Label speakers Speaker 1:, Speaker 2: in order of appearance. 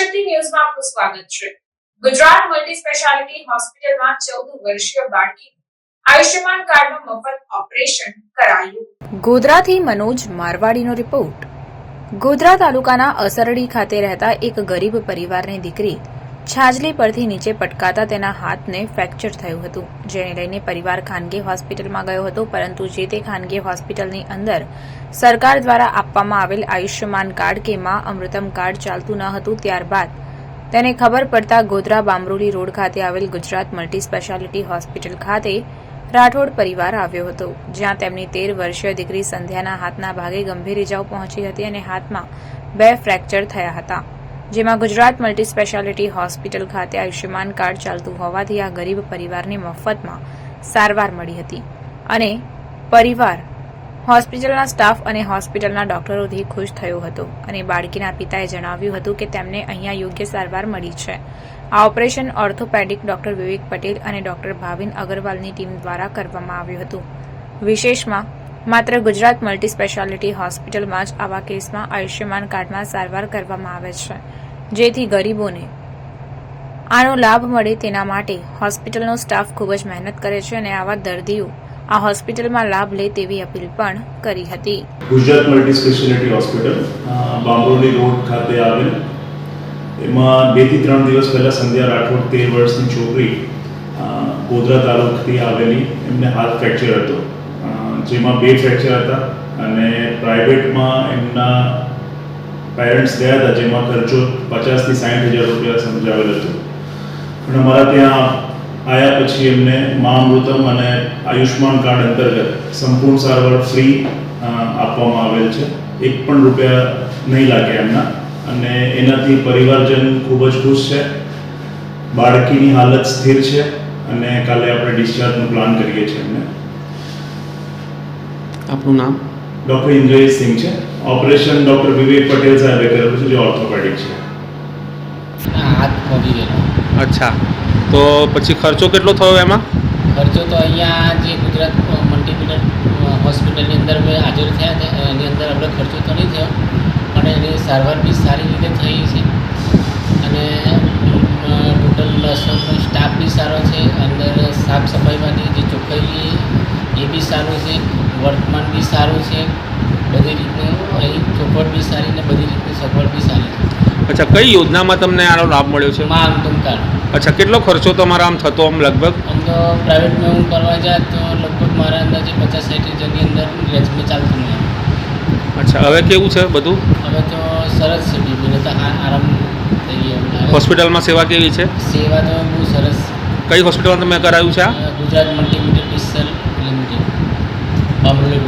Speaker 1: શક્તિ ન્યૂઝમાં આપનું સ્વાગત છે. ગુજરાત મલ્ટી સ્પેશિયાલિટી હોસ્પિટલમાં ચૌદ વર્ષીય બાળકી આયુષ્યમાન કાર્ડનું મફત ઓપરેશન કરાયું.
Speaker 2: ગોધરાથી મનોજ મારવાડીનો રિપોર્ટ ગોધરા તાલુકાના અસરડી ખાતે રહેતા એક ગરીબ પરિવારની દીકરી છાજલી પરથી નીચે પટકાતા તેના હાથને ફ્રેક્ચર થયું હતું. જેને લઈને પરિવાર ખાનગી હોસ્પિટલમાં ગયો હતો, પરંતુ જે તે ખાનગી હોસ્પિટલની અંદર સરકાર દ્વારા આપવામાં આવેલ આયુષ્યમાન કાર્ડ કે માં અમૃતમ કાર્ડ ચાલતું ન હતું, ત્યારબાદ તેને ખબર પડતા ગોધરા બામરોલી રોડ ખાતે આવેલ ગુજરાત મલ્ટી સ્પેશિયાલિટી હોસ્પિટલ ખાતે રાઠોડ પરિવાર આવ્યો હતો, જ્યાં તેમની તેર વર્ષીય દીકરી સંધ્યાના હાથના ભાગે ગંભીર ઇજાઓ પહોંચી હતી અને હાથમાં બે ફ્રેક્ચર થયા હતા. જેમાં ગુજરાત મલ્ટી સ્પેશિયાલિટી હોસ્પિટલ ખાતે આયુષ્યમાન કાર્ડ ચાલતું હોવાથી આ ગરીબ પરિવારને મફતમાં સારવાર મળી હતી અને પરિવાર, હોસ્પિટલના સ્ટાફ અને હોસ્પિટલના ડોક્ટરોથી ખુશ થયો હતો અને બાળકીના પિતાએ જણાવ્યું હતું કે તેમને અહીંયા યોગ્ય સારવાર મળી છે. આ operation orthopaedic doctor Vivek Patel અને ડોક્ટર ભાવિન અગરવાલની ટીમ દ્વારા કરવામાં આવ્યું હતું. વિશેષમાં માત્ર ગુજરાત મલ્ટી સ્પેશિયાલિટી હોસ્પિટલમાં જ આવા કેસમાં આયુષ્યમાન કાર્ડમાં સારવાર કરવામાં આવે છે. જેથી ગરીબોને આનો લાભ મળે તેના માટે હોસ્પિટલનો સ્ટાફ ખૂબ જ મહેનત કરે છે અને આવા દર્દીઓ આ હોસ્પિટલમાં લાભ લે તેવી અપીલ પણ કરી હતી.
Speaker 3: Gujarat multi speciality hospital Bamboli road ખાતે આવેલ. એમાં બેથી ત્રણ દિવસ પહેલાં સંધ્યા રાઠોડ, તેર વર્ષની છોકરી ગોધરા તાલુકથી આવેલી. એમને હાથ ફ્રેક્ચર હતો. જેમાં બે ફ્રેક્ચર હતા અને પ્રાઇવેટમાં એમના પેરેન્ટ્સ ગયા હતા જેમાં ખર્ચો પચાસથી સાઠ હજાર રૂપિયા સમજાવેલ હતો. પણ અમારા ત્યાં આવ્યા પછી એમને મા અને આયુષ્માન કાર્ડ અંતર્ગત સંપૂર્ણ સારવાર ફ્રી આપવામાં આવેલ છે. એક પણ રૂપિયા નહીં લાગે એમના. અને એનાથી પરિવારજન ખૂબ જ ખુશ છે. બાળકીની હાલત સ્થિર છે અને કાલે આપણે ડિસ્ચાર્જનો પ્લાન કરીએ છીએ એમને.
Speaker 4: આપનું નામ?
Speaker 3: ડૉક્ટર ઇન્દ્રજીત સિંહ છે. ઓપરેશન ડૉક્ટર વિવેક પટેલ સાહેબે કરેલું છે જે ઓર્થોપેડિક છે.
Speaker 5: હાથ પહોંચી ગયેલો.
Speaker 4: અચ્છા. તો પછી ખર્ચો કેટલો થયો એમાં?
Speaker 5: ખર્ચો તો અહીંયા જે ગુજરાત મલ્ટીપ્યુલર હોસ્પિટલની અંદર મેં હાજર થયા એની અંદર આપણે ખર્ચો તો નહીં થયો પણ એની સારવાર બી સારી રીતે થઈ છે. સ્ટાફ બી સારો છે અંદર સાફ સફાઈમાંથી જે ચોખ્ખાઈ એ બી સારું છે વર્તમાન બી સારું છે બધી રીતનું અહીં ચોખવટ બી સારી ને બધી રીતની સગવડ બી સારી છે.
Speaker 4: અચ્છા કઈ યોજનામાં તમને આનો લાભ મળ્યો છે?
Speaker 5: માં અંતુમ કાર્ડ
Speaker 4: અચ્છા કેટલો ખર્ચો તમારા આમ થતો આમ લગભગ?
Speaker 5: આમ તો પ્રાઇવેટમાં હું કરવા જાય તો લગભગ મારા અંદાજે પચાસ સાઠ હજારની અંદર રેન્જમાં ચાલતું નહીં
Speaker 4: અચ્છા હવે કેવું છે બધું?
Speaker 5: હવે તો સરસ છે બીબીને તો આરામ થઈ ગયો
Speaker 4: હોસ્પિટલમાં સેવા કેવી છે?
Speaker 5: સેવા તો બહુ સરસ.
Speaker 4: કઈ હોસ્પિટલમાં તમે કરાયું છે
Speaker 5: ગુજરાત મલ્ટીમીડિયા ડિસ્ટલ લિમિટેડ. બામરોલી